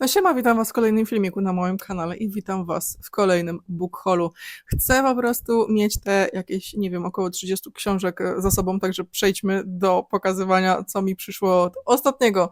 No siema, witam was w kolejnym filmiku na moim kanale i witam was w kolejnym book. Chcę po prostu mieć te jakieś, nie wiem, około 30 książek e, za sobą, także przejdźmy do pokazywania, co mi przyszło od ostatniego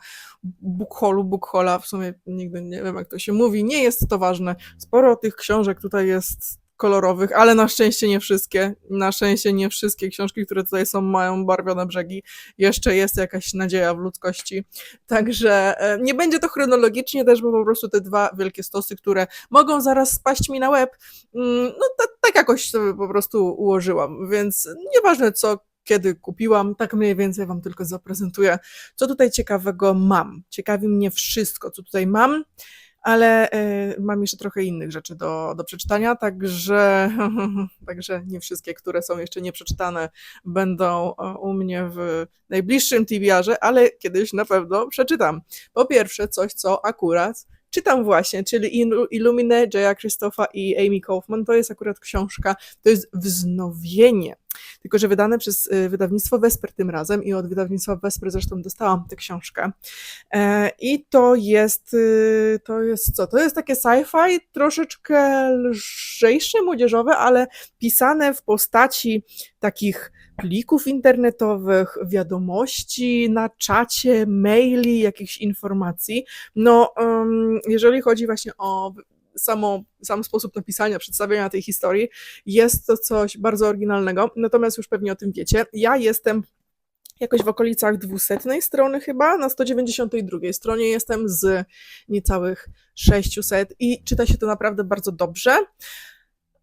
book haulu. W sumie nigdy nie wiem, jak to się mówi, nie jest to ważne. Sporo tych książek tutaj jest kolorowych, ale na szczęście nie wszystkie. Na szczęście nie wszystkie książki, które tutaj są, mają barwione brzegi. Jeszcze jest jakaś nadzieja w ludzkości. Także e, nie będzie to chronologicznie też, bo po prostu te dwa wielkie stosy, które mogą zaraz spaść mi na łeb, mm, no tak jakoś sobie po prostu ułożyłam. Więc nieważne co, kiedy kupiłam, tak mniej więcej Wam tylko zaprezentuję, co tutaj ciekawego mam. Ciekawi mnie wszystko, co tutaj mam ale e, mam jeszcze trochę innych rzeczy do, do przeczytania, także, także nie wszystkie, które są jeszcze nieprzeczytane, będą u mnie w najbliższym TBR-ze, ale kiedyś na pewno przeczytam. Po pierwsze, coś, co akurat czytam właśnie, czyli Illumine Jaya Krzysztofa i Amy Kaufman. To jest akurat książka, to jest wznowienie tylko że wydane przez y, wydawnictwo Wesper tym razem i od wydawnictwa Wesper zresztą dostałam tę książkę. E, I to jest, y, to jest co? To jest takie sci-fi, troszeczkę lżejsze, młodzieżowe, ale pisane w postaci takich plików internetowych, wiadomości na czacie, maili, jakichś informacji. No, jeżeli chodzi właśnie o samo, sam sposób napisania, przedstawienia tej historii, jest to coś bardzo oryginalnego, natomiast już pewnie o tym wiecie. Ja jestem jakoś w okolicach 200 strony chyba, na 192 stronie jestem z niecałych 600 i czyta się to naprawdę bardzo dobrze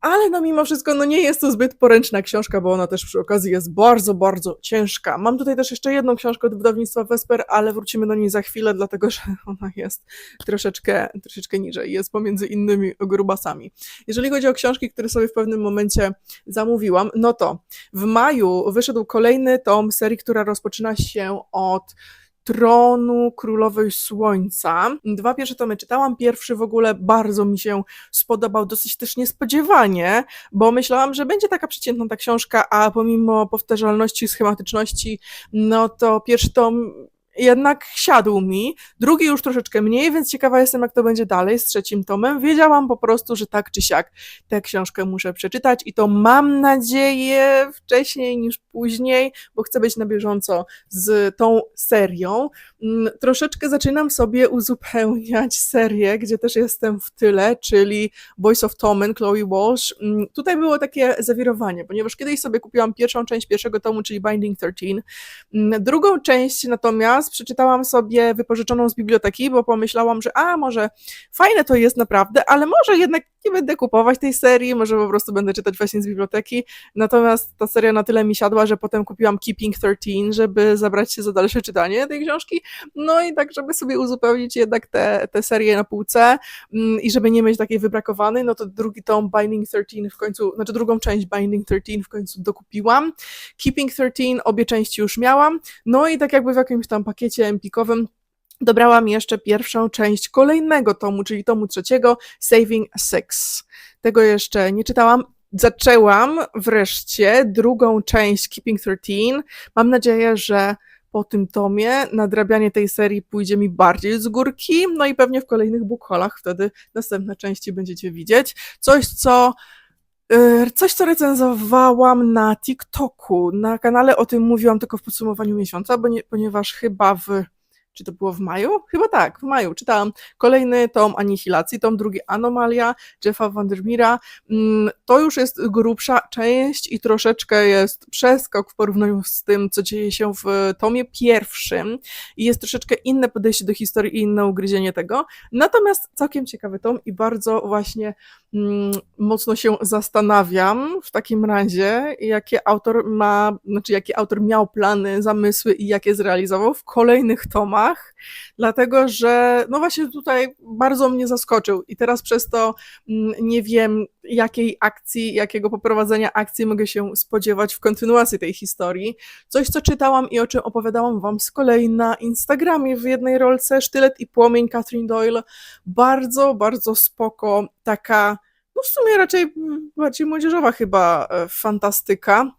ale no mimo wszystko no nie jest to zbyt poręczna książka, bo ona też przy okazji jest bardzo, bardzo ciężka. Mam tutaj też jeszcze jedną książkę od wydawnictwa Vesper, ale wrócimy do niej za chwilę, dlatego że ona jest troszeczkę, troszeczkę niżej, jest pomiędzy innymi grubasami. Jeżeli chodzi o książki, które sobie w pewnym momencie zamówiłam, no to w maju wyszedł kolejny tom serii, która rozpoczyna się od Tronu Królowej Słońca. Dwa pierwsze tomy czytałam. Pierwszy w ogóle bardzo mi się spodobał, dosyć też niespodziewanie, bo myślałam, że będzie taka przeciętna ta książka, a pomimo powtarzalności, schematyczności, no to pierwszy tom jednak siadł mi. Drugi już troszeczkę mniej, więc ciekawa jestem, jak to będzie dalej z trzecim tomem. Wiedziałam po prostu, że tak czy siak tę książkę muszę przeczytać i to mam nadzieję wcześniej niż później, bo chcę być na bieżąco z tą serią. Mm, troszeczkę zaczynam sobie uzupełniać serię, gdzie też jestem w tyle, czyli Boys of Tommen, Chloe Walsh. Mm, tutaj było takie zawirowanie, ponieważ kiedyś sobie kupiłam pierwszą część pierwszego tomu, czyli Binding 13. Mm, drugą część natomiast przeczytałam sobie wypożyczoną z biblioteki, bo pomyślałam, że a, może fajne to jest naprawdę, ale może jednak nie będę kupować tej serii, może po prostu będę czytać właśnie z biblioteki. Natomiast ta seria na tyle mi siadła, że potem kupiłam Keeping 13, żeby zabrać się za dalsze czytanie tej książki. No i tak, żeby sobie uzupełnić jednak te, te serie na półce mm, i żeby nie mieć takiej wybrakowanej, no to drugi tom Binding 13 w końcu, znaczy drugą część Binding 13 w końcu dokupiłam. Keeping 13 obie części już miałam. No i tak jakby w jakimś tam pakiecie empikowym dobrałam jeszcze pierwszą część kolejnego tomu, czyli tomu trzeciego, Saving Six. Tego jeszcze nie czytałam. Zaczęłam wreszcie drugą część Keeping 13. Mam nadzieję, że po tym tomie nadrabianie tej serii pójdzie mi bardziej z górki, no i pewnie w kolejnych bookholach wtedy następne części będziecie widzieć. Coś, co Coś, co recenzowałam na TikToku. Na kanale o tym mówiłam tylko w podsumowaniu miesiąca, nie, ponieważ chyba w czy to było w maju? Chyba tak, w maju. Czytałam kolejny tom Anihilacji, tom drugi Anomalia Jeffa Vandermeera. Mm, to już jest grubsza część i troszeczkę jest przeskok w porównaniu z tym, co dzieje się w tomie pierwszym i jest troszeczkę inne podejście do historii i inne ugryzienie tego. Natomiast całkiem ciekawy tom i bardzo właśnie mocno się zastanawiam w takim razie, jakie autor ma, znaczy jakie autor miał plany, zamysły i jakie zrealizował w kolejnych tomach dlatego że no właśnie tutaj bardzo mnie zaskoczył i teraz przez to mm, nie wiem, jakiej akcji, jakiego poprowadzenia akcji mogę się spodziewać w kontynuacji tej historii. Coś, co czytałam i o czym opowiadałam wam z kolei na Instagramie w jednej rolce Sztylet i Płomień Catherine Doyle. Bardzo, bardzo spoko, taka no w sumie raczej bardziej młodzieżowa chyba e, fantastyka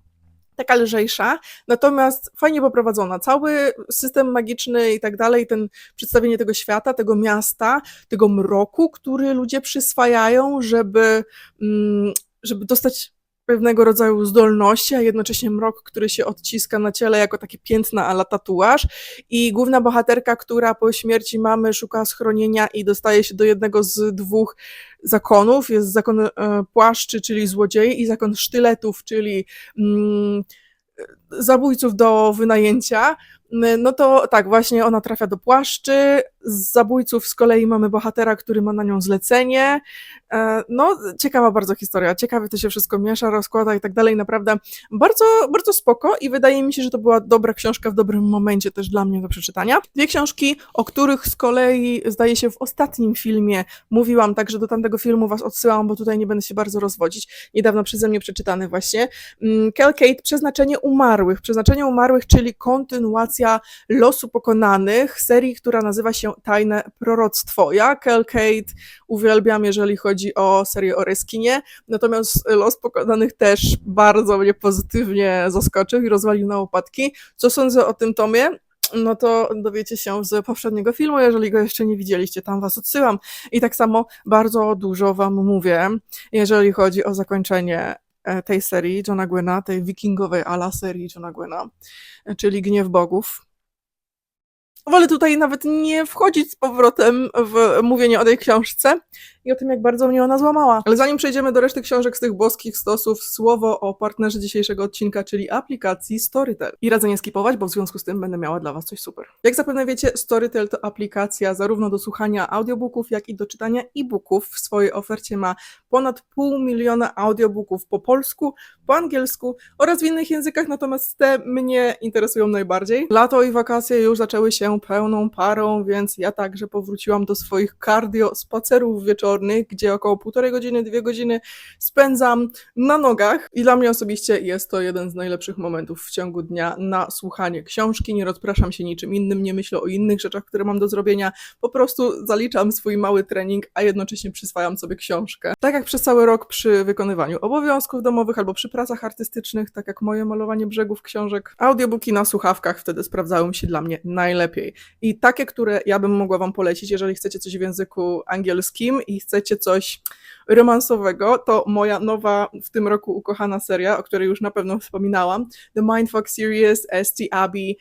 taka lżejsza, natomiast fajnie poprowadzona. Cały system magiczny i tak dalej, ten przedstawienie tego świata, tego miasta, tego mroku, który ludzie przyswajają, żeby, mm, żeby dostać pewnego rodzaju zdolności, a jednocześnie mrok, który się odciska na ciele jako takie piętna ala tatuaż i główna bohaterka, która po śmierci mamy szuka schronienia i dostaje się do jednego z dwóch zakonów. Jest zakon e, płaszczy, czyli złodziei i zakon sztyletów, czyli mm, zabójców do wynajęcia, no to tak, właśnie ona trafia do płaszczy. Z zabójców z kolei mamy bohatera, który ma na nią zlecenie. E, no, ciekawa bardzo historia. Ciekawie to się wszystko miesza, rozkłada i tak dalej. Naprawdę bardzo, bardzo spoko i wydaje mi się, że to była dobra książka w dobrym momencie też dla mnie do przeczytania. Dwie książki, o których z kolei zdaje się w ostatnim filmie mówiłam, także do tamtego filmu was odsyłam, bo tutaj nie będę się bardzo rozwodzić. Niedawno przeze mnie przeczytany właśnie. Mm, Kel Kate, Przeznaczenie umarłych. Przeznaczenie umarłych, czyli kontynuacja losu pokonanych, serii, która nazywa się Tajne Proroctwo. Ja Kel Kate uwielbiam, jeżeli chodzi o serię o Reskinie, natomiast Los Pokonanych też bardzo mnie pozytywnie zaskoczył i rozwalił na łopatki. Co sądzę o tym tomie? no to dowiecie się z poprzedniego filmu, jeżeli go jeszcze nie widzieliście, tam was odsyłam. I tak samo bardzo dużo wam mówię, jeżeli chodzi o zakończenie tej serii Johna Gwyna, tej wikingowej ala serii Johna Gwyna, e, czyli Gniew Bogów. Wolę tutaj nawet nie wchodzić z powrotem w mówienie o tej książce i o tym, jak bardzo mnie ona złamała. Ale zanim przejdziemy do reszty książek z tych boskich stosów, słowo o partnerze dzisiejszego odcinka, czyli aplikacji Storytel. I radzę nie skipować, bo w związku z tym będę miała dla Was coś super. Jak zapewne wiecie, Storytel to aplikacja zarówno do słuchania audiobooków, jak i do czytania e-booków. W swojej ofercie ma ponad pół miliona audiobooków po polsku, po angielsku oraz w innych językach, natomiast te mnie interesują najbardziej. Lato i wakacje już zaczęły się pełną parą, więc ja także powróciłam do swoich cardio spacerów wieczornych, gdzie około półtorej godziny, dwie godziny spędzam na nogach i dla mnie osobiście jest to jeden z najlepszych momentów w ciągu dnia na słuchanie książki, nie rozpraszam się niczym innym, nie myślę o innych rzeczach, które mam do zrobienia, po prostu zaliczam swój mały trening, a jednocześnie przyswajam sobie książkę. Tak jak przez cały rok przy wykonywaniu obowiązków domowych albo przy pracach artystycznych, tak jak moje malowanie brzegów książek, audiobooki na słuchawkach wtedy sprawdzały się dla mnie najlepiej. I takie, które ja bym mogła wam polecić, jeżeli chcecie coś w języku angielskim i chcecie coś romansowego, to moja nowa w tym roku ukochana seria, o której już na pewno wspominałam, The Mindfuck Series, ST Abbey,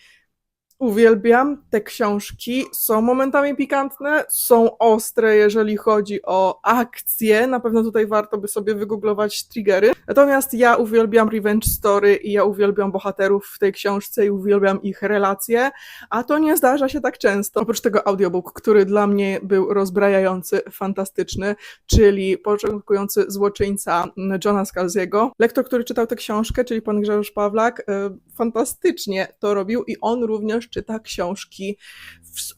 Uwielbiam te książki. Są momentami pikantne, są ostre, jeżeli chodzi o akcje. Na pewno tutaj warto by sobie wygooglować triggery. Natomiast ja uwielbiam Revenge Story i ja uwielbiam bohaterów w tej książce i uwielbiam ich relacje, a to nie zdarza się tak często. Oprócz tego audiobook, który dla mnie był rozbrajający, fantastyczny, czyli początkujący złoczyńca Johna Scalziego. Lektor, który czytał tę książkę, czyli pan Grzegorz Pawlak, e, fantastycznie to robił i on również czyta książki,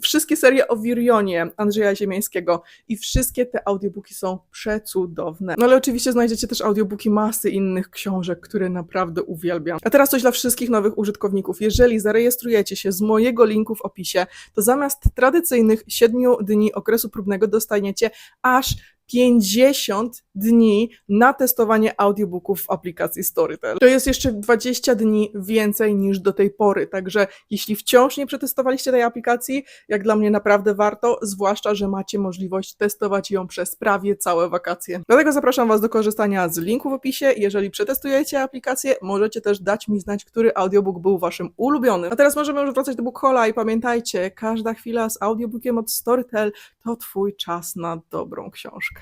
wszystkie serie o Wirionie Andrzeja Ziemiańskiego i wszystkie te audiobooki są przecudowne. No ale oczywiście znajdziecie też audiobooki masy innych książek, które naprawdę uwielbiam. A teraz coś dla wszystkich nowych użytkowników. Jeżeli zarejestrujecie się z mojego linku w opisie, to zamiast tradycyjnych 7 dni okresu próbnego dostaniecie aż 50 dni na testowanie audiobooków w aplikacji Storytel. To jest jeszcze 20 dni więcej niż do tej pory, także jeśli wciąż nie przetestowaliście tej aplikacji, jak dla mnie naprawdę warto, zwłaszcza, że macie możliwość testować ją przez prawie całe wakacje. Dlatego zapraszam Was do korzystania z linku w opisie. Jeżeli przetestujecie aplikację, możecie też dać mi znać, który audiobook był Waszym ulubionym. A teraz możemy już wracać do Bookhola i pamiętajcie, każda chwila z audiobookiem od Storytel to Twój czas na dobrą książkę.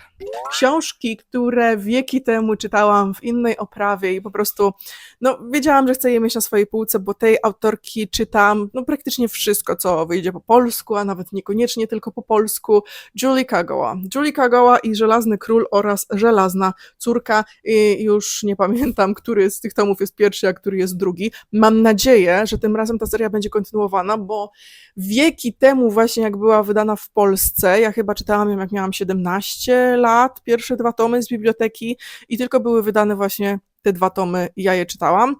Książki, które wieki temu czytałam w innej oprawie i po prostu, no, wiedziałam, że chcę je mieć na swojej półce, bo tej autorki czytam, no, praktycznie wszystko, co wyjdzie po polsku, a nawet niekoniecznie tylko po polsku. Julie Kagawa. Julie Kagawa i Żelazny Król oraz Żelazna Córka. I już nie pamiętam, który z tych tomów jest pierwszy, a który jest drugi. Mam nadzieję, że tym razem ta seria będzie kontynuowana, bo wieki temu właśnie, jak była wydana w Polsce, ja chyba czytałam ją, jak miałam 17 lat, pierwsze dwa tomy z biblioteki i tylko były wydane właśnie te dwa tomy i ja je czytałam.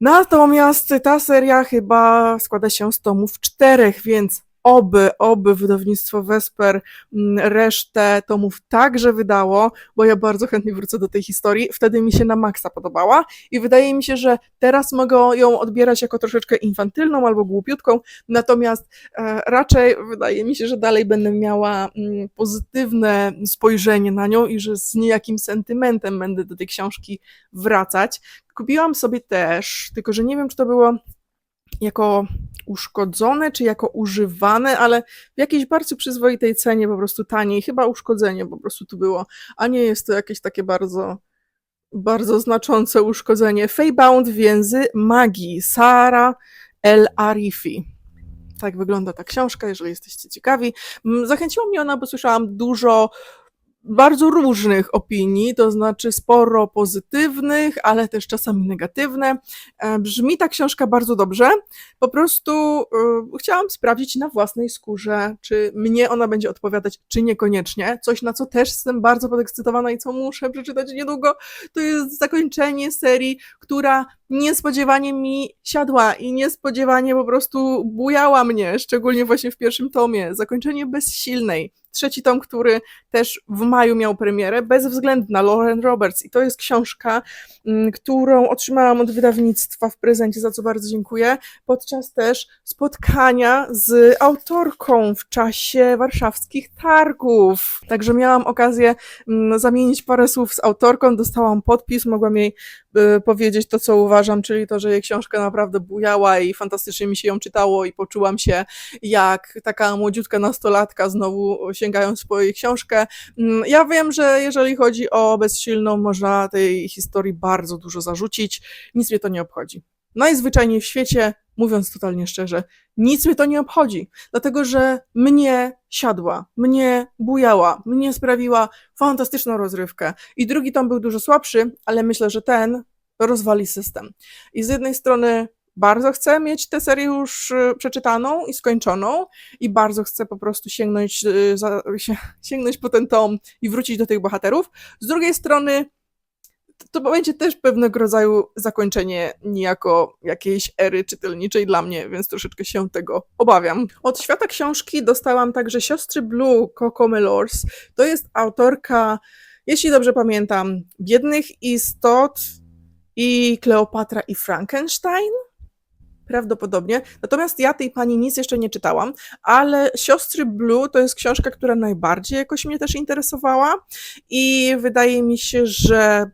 Natomiast ta seria chyba składa się z tomów czterech, więc oby, oby wydawnictwo Vesper mm, resztę tomów także wydało, bo ja bardzo chętnie wrócę do tej historii. Wtedy mi się na maksa podobała i wydaje mi się, że teraz mogą ją odbierać jako troszeczkę infantylną albo głupiutką, natomiast e, raczej wydaje mi się, że dalej będę miała mm, pozytywne spojrzenie na nią i że z niejakim sentymentem będę do tej książki wracać. Kupiłam sobie też, tylko że nie wiem, czy to było jako uszkodzone, czy jako używane, ale w jakiejś bardzo przyzwoitej cenie, po prostu taniej. Chyba uszkodzenie po prostu tu było, a nie jest to jakieś takie bardzo, bardzo znaczące uszkodzenie. Feybound Więzy Magii, Sara El Arifi. Tak wygląda ta książka, jeżeli jesteście ciekawi. Zachęciła mnie ona, bo słyszałam dużo bardzo różnych opinii, to znaczy sporo pozytywnych, ale też czasami negatywne. E, Brzmi ta książka bardzo dobrze. Po prostu e, chciałam sprawdzić na własnej skórze, czy mnie ona będzie odpowiadać, czy niekoniecznie. Coś, na co też jestem bardzo podekscytowana i co muszę przeczytać niedługo, to jest zakończenie serii, która niespodziewanie mi siadła i niespodziewanie po prostu bujała mnie, szczególnie właśnie w pierwszym tomie. Zakończenie bezsilnej. Trzeci tom, który też w maju miał premierę, bezwzględna, Lauren Roberts. I to jest książka, mm, którą otrzymałam od wydawnictwa w prezencie, za co bardzo dziękuję, podczas też spotkania z autorką w czasie warszawskich targów. Także miałam okazję mm, zamienić parę słów z autorką, dostałam podpis, mogłam jej y, powiedzieć to, co uważam, czyli to, że jej książka naprawdę bujała i fantastycznie mi się ją czytało i poczułam się jak taka młodziutka nastolatka znowu sięgając po jej książkę. Mm, Ja wiem, że jeżeli chodzi o bezsilną, można tej historii bardzo dużo zarzucić, nic mnie to nie obchodzi. Najzwyczajniej w świecie, mówiąc totalnie szczerze, nic mnie to nie obchodzi, dlatego że mnie siadła, mnie bujała, mnie sprawiła fantastyczną rozrywkę. I drugi tom był dużo słabszy, ale myślę, że ten rozwali system. I z jednej strony bardzo chcę mieć tę serię już y, przeczytaną i skończoną i bardzo chcę po prostu sięgnąć, y, za, sięgnąć po ten tom i wrócić do tych bohaterów. Z drugiej strony to będzie też pewnego rodzaju zakończenie niejako jakiejś ery czytelniczej dla mnie, więc troszeczkę się tego obawiam. Od świata książki dostałam także Siostry Blue Coco Melors. To jest autorka, jeśli dobrze pamiętam, Biednych Istot i Kleopatra i Frankenstein. Prawdopodobnie. Natomiast ja tej pani nic jeszcze nie czytałam, ale Siostry Blue to jest książka, która najbardziej jakoś mnie też interesowała i wydaje mi się, że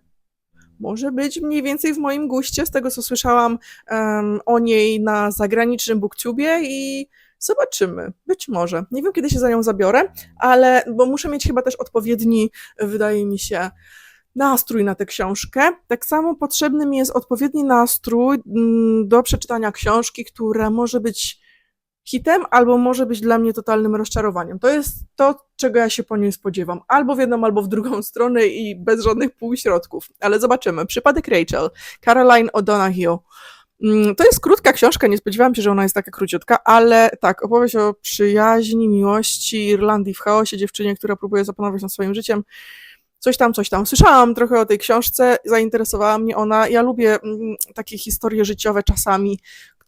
może być mniej więcej w moim guście, z tego co słyszałam em, o niej na zagranicznym booktubie i zobaczymy. Być może. Nie wiem, kiedy się za nią zabiorę, ale bo muszę mieć chyba też odpowiedni, wydaje mi się, nastrój na tę książkę. Tak samo potrzebny mi jest odpowiedni nastrój mm, do przeczytania książki, która może być hitem, albo może być dla mnie totalnym rozczarowaniem. To jest to, czego ja się po niej spodziewam. Albo w jedną, albo w drugą stronę i bez żadnych półśrodków. Ale zobaczymy. Przypadek Rachel, Caroline O'Donoghue. Mm, To jest krótka książka, nie spodziewałam się, że ona jest taka króciutka, ale tak, opowieść o przyjaźni, miłości, Irlandii w chaosie, dziewczynie, która próbuje zapanować nad swoim życiem. Coś tam, coś tam. Słyszałam trochę o tej książce, zainteresowała mnie ona. Ja lubię mm, takie historie życiowe czasami,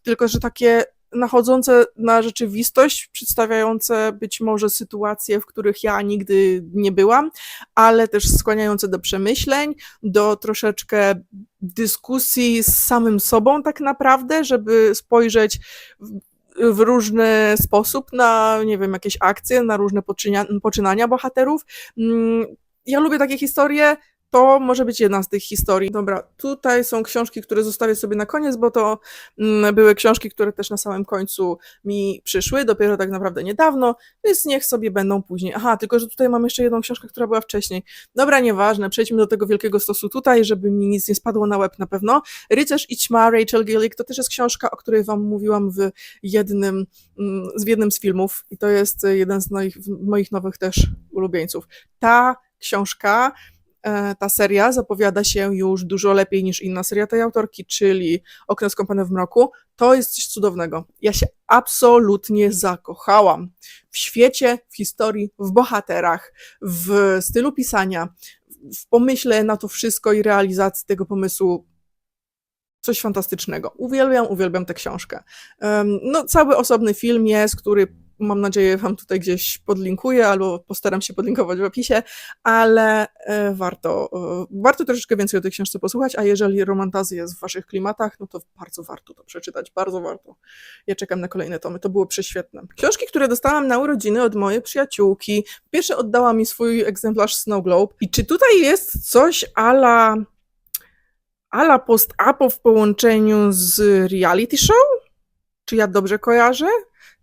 tylko że takie nachodzące na rzeczywistość, przedstawiające być może sytuacje, w których ja nigdy nie byłam, ale też skłaniające do przemyśleń, do troszeczkę dyskusji z samym sobą, tak naprawdę, żeby spojrzeć w, różny sposób na, nie wiem, jakieś akcje, na różne poczynia, poczynania bohaterów. Ja lubię takie historie. To może być jedna z tych historii. Dobra, tutaj są książki, które zostawię sobie na koniec, bo to mm, były książki, które też na samym końcu mi przyszły, dopiero tak naprawdę niedawno, więc niech sobie będą później. Aha, tylko że tutaj mam jeszcze jedną książkę, która była wcześniej. Dobra, nieważne, przejdźmy do tego wielkiego stosu tutaj, żeby mi nic nie spadło na łeb na pewno. Rycerz i ćma Rachel Gillick to też jest książka, o której wam mówiłam w jednym, mm, w jednym z filmów i to jest jeden z moich, moich nowych też ulubieńców. Ta książka e, ta seria zapowiada się już dużo lepiej niż inna seria tej autorki, czyli Okno skąpane w mroku. To jest coś cudownego. Ja się absolutnie zakochałam w świecie, w historii, w bohaterach, w stylu pisania, w pomyśle na to wszystko i realizacji tego pomysłu. Coś fantastycznego. Uwielbiam, uwielbiam tę książkę. No, cały osobny film jest, który mam nadzieję Wam tutaj gdzieś podlinkuję albo postaram się podlinkować w opisie, ale e, warto, e, warto troszeczkę więcej o tej książce posłuchać, a jeżeli romantazy jest w Waszych klimatach, no to bardzo warto to przeczytać, bardzo warto. Ja czekam na kolejne tomy, to było prześwietne. Książki, które dostałam na urodziny od mojej przyjaciółki. Pierwsze oddała mi swój egzemplarz Snow Globe. I czy tutaj jest coś ala ala post-apo w połączeniu z reality show? Czy ja dobrze kojarzę?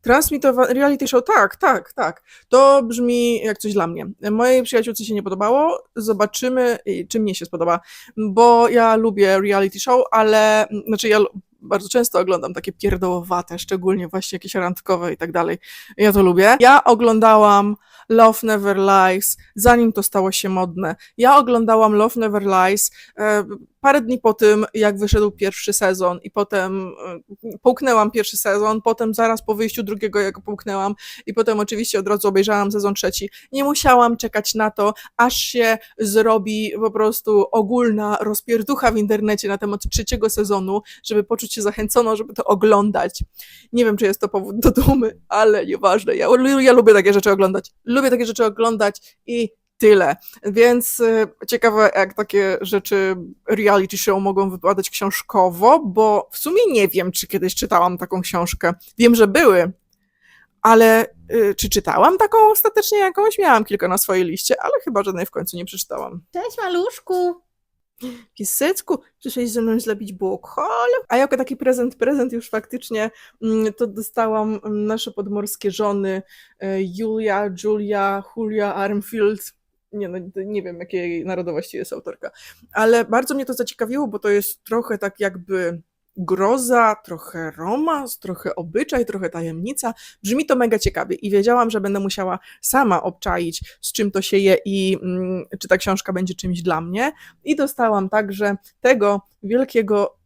Transmitowa reality show, tak, tak, tak. To brzmi jak coś dla mnie. Mojej przyjaciółce się nie podobało, zobaczymy, y, czy mnie się spodoba, bo ja lubię reality show, ale, znaczy ja bardzo często oglądam takie pierdołowate, szczególnie właśnie jakieś randkowe i tak dalej. Ja to lubię. Ja oglądałam Love Never Lies, zanim to stało się modne. Ja oglądałam Love Never Lies e, parę dni po tym, jak wyszedł pierwszy sezon i potem e, połknęłam pierwszy sezon, potem zaraz po wyjściu drugiego, jak połknęłam i potem oczywiście od razu obejrzałam sezon trzeci. Nie musiałam czekać na to, aż się zrobi po prostu ogólna rozpierducha w internecie na temat trzeciego sezonu, żeby poczuć się zachęcono, żeby to oglądać. Nie wiem, czy jest to powód do dumy, ale nieważne. Ja, ja lubię takie rzeczy oglądać. Lubię takie rzeczy oglądać i tyle. Więc y, ciekawe, jak takie rzeczy reality show mogą wypadać książkowo, bo w sumie nie wiem, czy kiedyś czytałam taką książkę. Wiem, że były, ale y, czy czytałam taką ostatecznie jakąś? Miałam kilka na swojej liście, ale chyba żadnej w końcu nie przeczytałam. Cześć maluszku. Pisecku, przyszłeś ze mną zrobić błokol? A jako taki prezent, prezent już faktycznie, mm, to dostałam mm, nasze podmorskie żony, e, Julia, Julia, Julia Armfield. Nie, no, nie wiem, jakiej narodowości jest autorka, ale bardzo mnie to zaciekawiło, bo to jest trochę tak jakby groza, trochę romans, trochę obyczaj, trochę tajemnica. Brzmi to mega ciekawie i wiedziałam, że będę musiała sama obczaić, z czym to się je i mm, czy ta książka będzie czymś dla mnie. I dostałam także tego wielkiego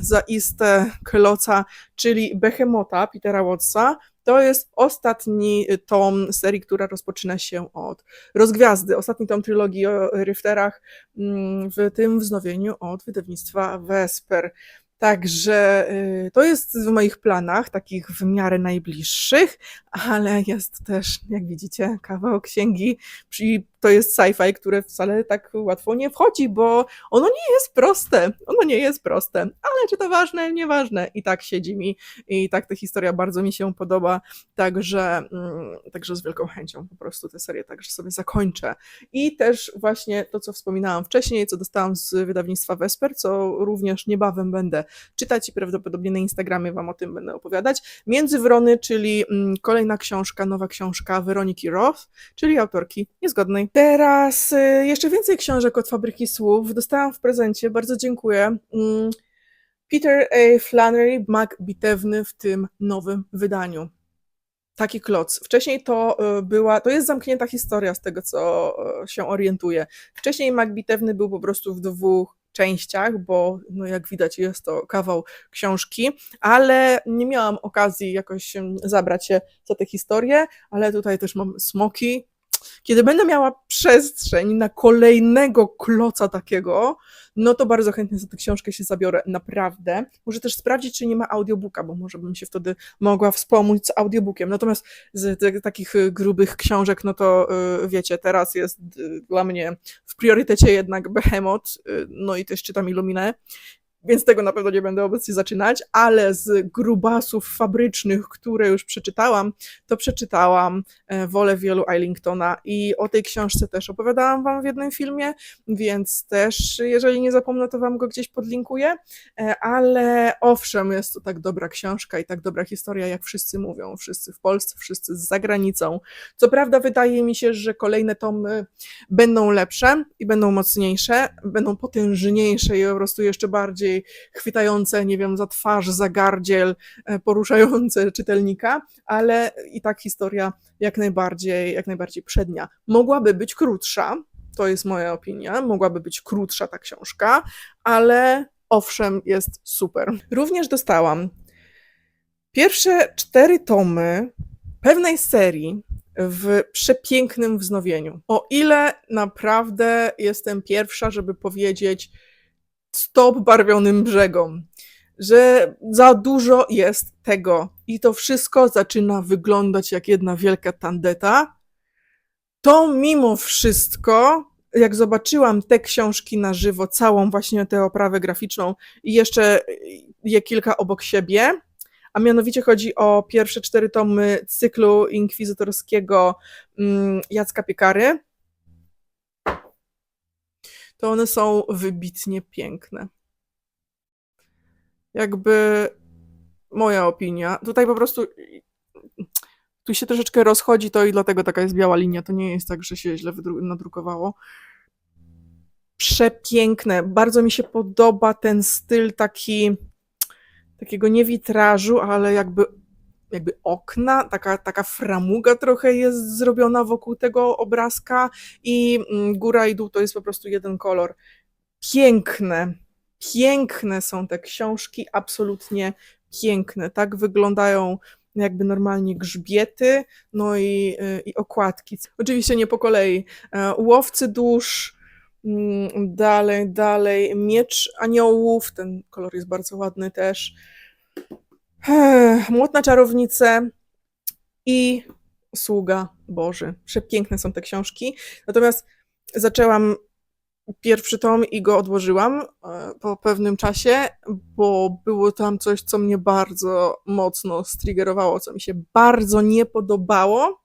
zaiste kloca, czyli Behemota Petera Wattsa. To jest ostatni tom serii, która rozpoczyna się od Rozgwiazdy. Ostatni tom trylogii o Ryfterach mm, w tym wznowieniu od wydawnictwa Vesper. Także y, to jest w moich planach, takich w miarę najbliższych, ale jest też, jak widzicie, kawał księgi. To jest sci-fi, które wcale tak łatwo nie wchodzi, bo ono nie jest proste. Ono nie jest proste, ale czy to ważne? Nieważne. I tak siedzi mi i tak ta historia bardzo mi się podoba, także, mm, także z wielką chęcią po prostu tę serię także sobie zakończę. I też właśnie to, co wspominałam wcześniej, co dostałam z wydawnictwa Vesper, co również niebawem będę czytać i prawdopodobnie na Instagramie Wam o tym będę opowiadać. Międzywrony, czyli mm, kolejna książka, nowa książka Weroniki Roth, czyli autorki niezgodnej. Teraz y, jeszcze więcej książek od Fabryki Słów. Dostałam w prezencie, bardzo dziękuję. Mm, Peter A. Flannery, Mag Bitewny w tym nowym wydaniu. Taki kloc. Wcześniej to y, była, to jest zamknięta historia z tego, co y, się orientuję. Wcześniej Mag Bitewny był po prostu w dwóch częściach, bo no jak widać jest to kawał książki, ale nie miałam okazji jakoś em, zabrać się za tę historię, ale tutaj też mam smoki. Kiedy będę miała przestrzeń na kolejnego kloca takiego, no to bardzo chętnie za tę książkę się zabiorę, naprawdę. Muszę też sprawdzić, czy nie ma audiobooka, bo może bym się wtedy mogła wspomóc z audiobookiem. Natomiast z takich y, grubych książek, no to y, wiecie, teraz jest y, dla mnie w priorytecie jednak Behemoth, y, no i też czytam Illuminę, więc tego na pewno nie będę obecnie zaczynać, ale z grubasów fabrycznych, które już przeczytałam, to przeczytałam e, Wolę wielu Eilingtona i o tej książce też opowiadałam wam w jednym filmie, więc też, jeżeli nie zapomnę, to wam go gdzieś podlinkuję, E, ale owszem, jest to tak dobra książka i tak dobra historia, jak wszyscy mówią, wszyscy w Polsce, wszyscy z zagranicą. Co prawda wydaje mi się, że kolejne tomy będą lepsze i będą mocniejsze, będą potężniejsze i po prostu jeszcze bardziej chwytające, nie wiem, za twarz, za gardziel, e, poruszające czytelnika, ale i tak historia jak najbardziej, jak najbardziej przednia. Mogłaby być krótsza, to jest moja opinia, mogłaby być krótsza ta książka, ale owszem, jest super. Również dostałam pierwsze cztery tomy pewnej serii w przepięknym wznowieniu. O ile naprawdę jestem pierwsza, żeby powiedzieć stop barwionym brzegom. że za dużo jest tego i to wszystko zaczyna wyglądać jak jedna wielka tandeta, to mimo wszystko, jak zobaczyłam te książki na żywo, całą właśnie tę oprawę graficzną i jeszcze je kilka obok siebie, a mianowicie chodzi o pierwsze cztery tomy cyklu inkwizytorskiego mm, Jacka Piekary, to one są wybitnie piękne. Jakby moja opinia. Tutaj po prostu tu się troszeczkę rozchodzi to i dlatego taka jest biała linia. To nie jest tak, że się źle nadrukowało. Przepiękne. Bardzo mi się podoba ten styl taki takiego nie witrażu, ale jakby jakby okna, taka, taka framuga trochę jest zrobiona wokół tego obrazka i mm, góra i dół to jest po prostu jeden kolor. Piękne, piękne są te książki, absolutnie piękne. Tak wyglądają jakby normalnie grzbiety, no i, y, i okładki. Oczywiście nie po kolei. E, Łowcy dusz, mm, dalej, dalej, Miecz Aniołów, ten kolor jest bardzo ładny też. Młot na czarownicę i Sługa Boży. Przepiękne są te książki. Natomiast zaczęłam pierwszy tom i go odłożyłam e, po pewnym czasie, bo było tam coś, co mnie bardzo mocno striggerowało, co mi się bardzo nie podobało.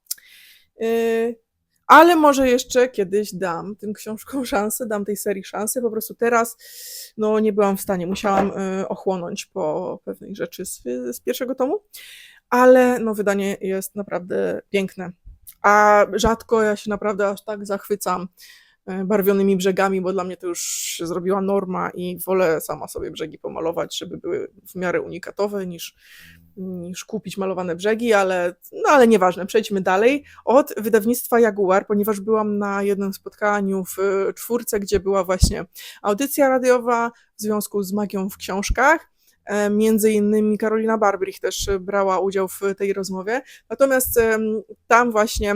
Ale może jeszcze kiedyś dam tym książkom szansę, dam tej serii szansę. Po prostu teraz no, nie byłam w stanie, musiałam y, ochłonąć po pewnej rzeczy z, z pierwszego tomu, ale no, wydanie jest naprawdę piękne. A rzadko ja się naprawdę aż tak zachwycam y, barwionymi brzegami, bo dla mnie to już zrobiła norma i wolę sama sobie brzegi pomalować, żeby były w miarę unikatowe niż, niż kupić malowane brzegi, ale, no, ale nieważne, przejdźmy dalej. Od wydawnictwa Jaguar, ponieważ byłam na jednym spotkaniu w y, czwórce, gdzie była właśnie audycja radiowa w związku z magią w książkach. E, Między innymi Karolina Barbrich też e, brała udział w tej rozmowie. Natomiast tam właśnie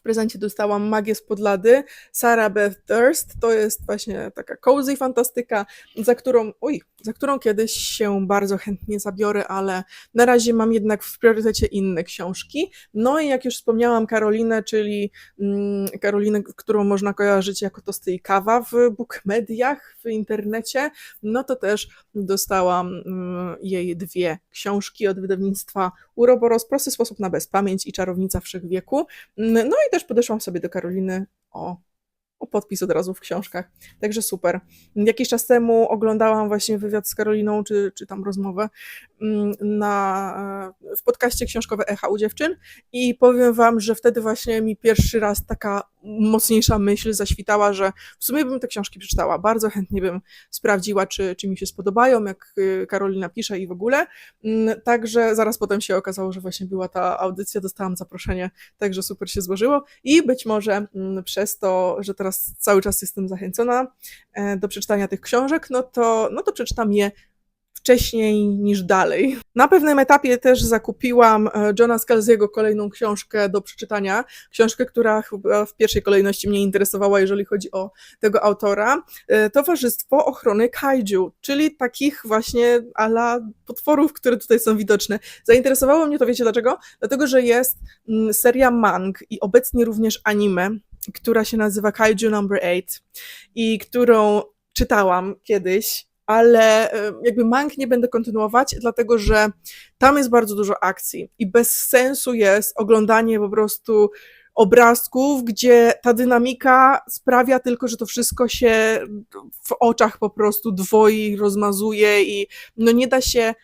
w prezencie dostałam Magię z Podlady, Sarah Beth Durst. To jest właśnie taka cozy fantastyka, za którą, oj, za którą kiedyś się bardzo chętnie zabiorę, ale na razie mam jednak w priorytecie inne książki. No i jak już wspomniałam, Karolinę, czyli mm, Karolinę, którą można kojarzyć jako Tosty i Kawa w bookmediach, w internecie, no to też dostałam mm, jej dwie książki od wydawnictwa Uroboros, Prosty sposób na bezpamięć i Czarownica Wszechwieku. No i też podeszłam sobie do Karoliny o podpis od razu w książkach. Także super. Jakiś czas temu oglądałam właśnie wywiad z Karoliną, czy, czy tam rozmowę mm, na, e, w podcaście książkowe Echa u dziewczyn i powiem wam, że wtedy właśnie mi pierwszy raz taka mocniejsza myśl zaświtała, że w sumie bym te książki przeczytała. Bardzo chętnie bym sprawdziła, czy, czy mi się spodobają, jak y, Karolina pisze i w ogóle. Mm, Także zaraz potem się okazało, że właśnie była ta audycja, dostałam zaproszenie, także super się złożyło i być może mm, przez to, że teraz cały czas jestem zachęcona e, do przeczytania tych książek, no to, no to przeczytam je wcześniej niż dalej. Na pewnym etapie też zakupiłam e, Johna Scalziego kolejną książkę do przeczytania. Książkę, która chyba w pierwszej kolejności mnie interesowała, jeżeli chodzi o tego autora. E, Towarzystwo Ochrony Kaiju, czyli takich właśnie ala potworów, które tutaj są widoczne. Zainteresowało mnie to, wiecie dlaczego? Dlatego, że jest mm, seria mang i obecnie również anime, która się nazywa Kaiju Number 8 i którą czytałam kiedyś ale e, jakby mang nie będę kontynuować, dlatego że tam jest bardzo dużo akcji i bez sensu jest oglądanie po prostu obrazków, gdzie ta dynamika sprawia tylko, że to wszystko się w oczach po prostu dwoi, rozmazuje i no nie da się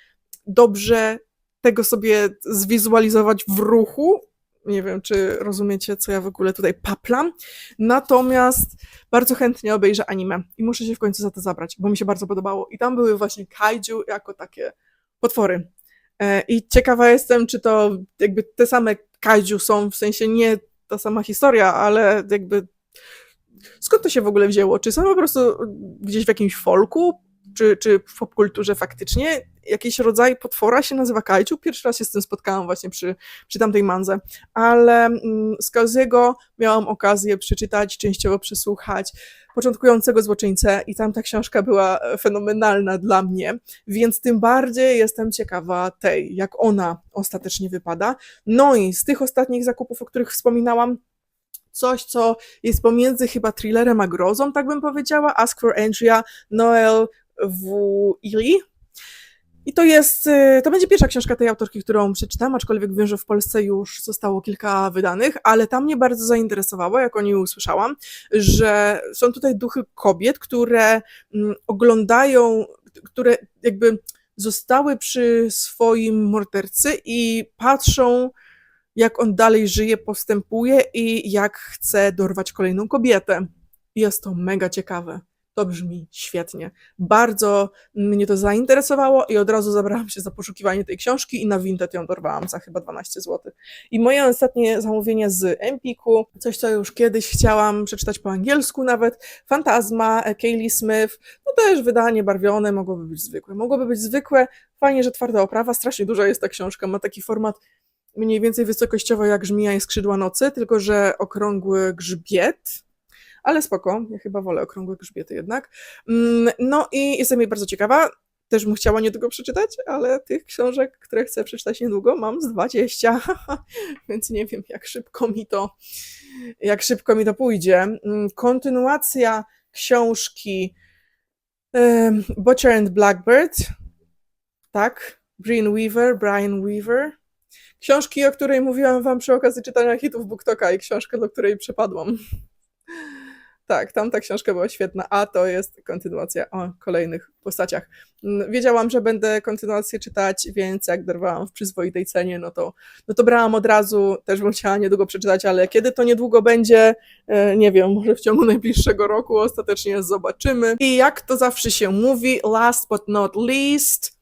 dobrze tego sobie zwizualizować w ruchu. Nie wiem, czy rozumiecie, co ja w ogóle tutaj paplam. Natomiast bardzo chętnie obejrzę anime i muszę się w końcu za to zabrać, bo mi się bardzo podobało. I tam były właśnie kaiju jako takie potwory. E, I ciekawa jestem, czy to jakby te same kaiju są, w sensie nie ta sama historia, ale jakby skąd to się w ogóle wzięło? Czy są po prostu gdzieś w jakimś folku, czy, czy w popkulturze faktycznie? jakiś rodzaj potwora, się nazywa kaiju. Pierwszy raz się z tym spotkałam właśnie przy, przy tamtej manze, ale mm, z Kaziego miałam okazję przeczytać, częściowo przesłuchać początkującego złoczyńcę i tam ta książka była fenomenalna dla mnie, więc tym bardziej jestem ciekawa tej, jak ona ostatecznie wypada. No i z tych ostatnich zakupów, o których wspominałam, coś, co jest pomiędzy chyba thrillerem a grozą, tak bym powiedziała, Ask for Andrea, Noel w Ely. I to jest, y, to będzie pierwsza książka tej autorki, którą przeczytam, aczkolwiek wiem, że w Polsce już zostało kilka wydanych, ale tam mnie bardzo zainteresowało, jak o niej usłyszałam, że są tutaj duchy kobiet, które mm, oglądają, które jakby zostały przy swoim mordercy i patrzą, jak on dalej żyje, postępuje i jak chce dorwać kolejną kobietę. Jest to mega ciekawe. To brzmi świetnie. Bardzo mnie to zainteresowało i od razu zabrałam się za poszukiwanie tej książki i na Vinted ją dorwałam za chyba 12 zł. I moje ostatnie zamówienie z Empiku, coś co już kiedyś chciałam przeczytać po angielsku nawet, Fantasma, e, Kaylee Smith, no też wydanie barwione, mogłoby być zwykłe. Mogłoby być zwykłe, fajnie, że twarda oprawa, strasznie duża jest ta książka, ma taki format mniej więcej wysokościowo jak Żmija i Skrzydła Nocy, tylko że okrągły grzbiet, ale spoko, ja chyba wolę okrągłe grzbiety jednak. Mm, No i jestem jej bardzo ciekawa. Też bym chciała niedługo przeczytać, ale tych książek, które chcę przeczytać niedługo, mam z 20, więc nie wiem, jak szybko mi to, jak szybko mi to pójdzie. Mm, Kontynuacja książki Butcher and Blackbird, tak, Brian Weaver, Brian Weaver. Książki, o której mówiłam wam przy okazji czytania hitów BookToka i książkę, do której przepadłam. Tak, tamta książka była świetna, a to jest kontynuacja o kolejnych postaciach. Mm, Wiedziałam, że będę kontynuację czytać, więc jak dorwałam w przyzwoitej cenie, no to, no to brałam od razu, też bym chciała niedługo przeczytać, ale kiedy to niedługo będzie, e, nie wiem, może w ciągu najbliższego roku ostatecznie zobaczymy. I jak to zawsze się mówi, last but not least,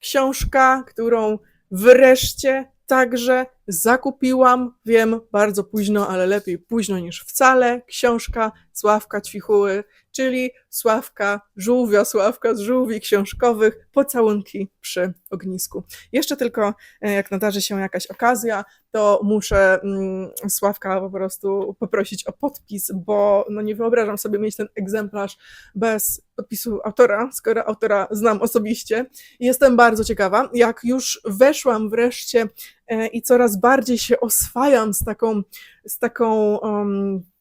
książka, którą wreszcie także zakupiłam, wiem, bardzo późno, ale lepiej późno niż wcale, książka Sławka Ćwichuły, czyli Sławka Żółwia, Sławka z żółwi książkowych, pocałunki przy ognisku. Jeszcze tylko, e, jak nadarzy się jakaś okazja, to muszę mm, Sławka po prostu poprosić o podpis, bo no nie wyobrażam sobie mieć ten egzemplarz bez podpisu autora, skoro autora znam osobiście. Jestem bardzo ciekawa, jak już weszłam wreszcie e, i coraz bardziej się oswajam z taką, z taką um,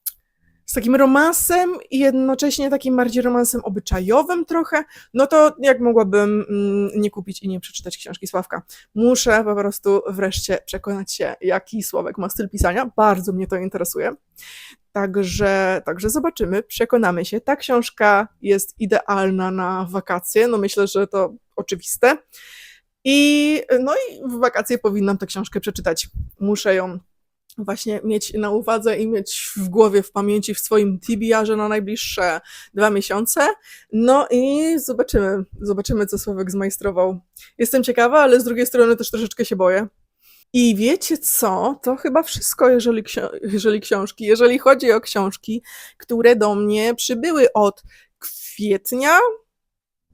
z takim romansem i jednocześnie takim bardziej romansem obyczajowym trochę, no to jak mogłabym mm, nie kupić i nie przeczytać książki Sławka? Muszę po prostu wreszcie przekonać się, jaki Sławek ma styl pisania. Bardzo mnie to interesuje. Także, także zobaczymy, przekonamy się. Ta książka jest idealna na wakacje, no myślę, że to oczywiste. I no i w wakacje powinnam tę książkę przeczytać. Muszę ją właśnie mieć na uwadze i mieć w głowie, w pamięci, w swoim TBR-ze na najbliższe dwa miesiące. No i zobaczymy, zobaczymy, co Sławek zmajstrował. Jestem ciekawa, ale z drugiej strony też troszeczkę się boję. I wiecie co? To chyba wszystko, jeżeli, ksio- jeżeli książki, jeżeli chodzi o książki, które do mnie przybyły od kwietnia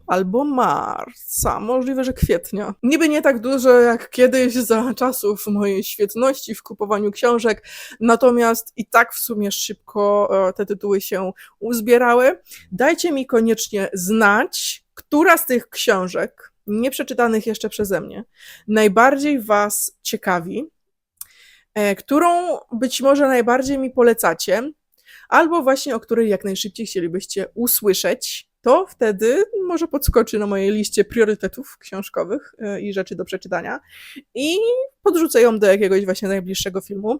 albo marca, możliwe, że kwietnia. Niby nie tak dużo jak kiedyś za czasów mojej świetności w kupowaniu książek, natomiast i tak w sumie szybko e, te tytuły się uzbierały. Dajcie mi koniecznie znać, która z tych książek, nieprzeczytanych jeszcze przeze mnie, najbardziej Was ciekawi, e, którą być może najbardziej mi polecacie, albo właśnie o której jak najszybciej chcielibyście usłyszeć, to wtedy może podskoczy na mojej liście priorytetów książkowych e, i rzeczy do przeczytania i podrzucę ją do jakiegoś właśnie najbliższego filmu.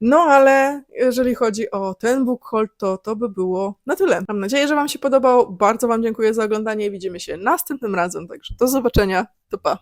No ale jeżeli chodzi o ten book haul, to to by było na tyle. Mam nadzieję, że Wam się podobał. Bardzo Wam dziękuję za oglądanie. Widzimy się następnym razem, także do zobaczenia. To pa.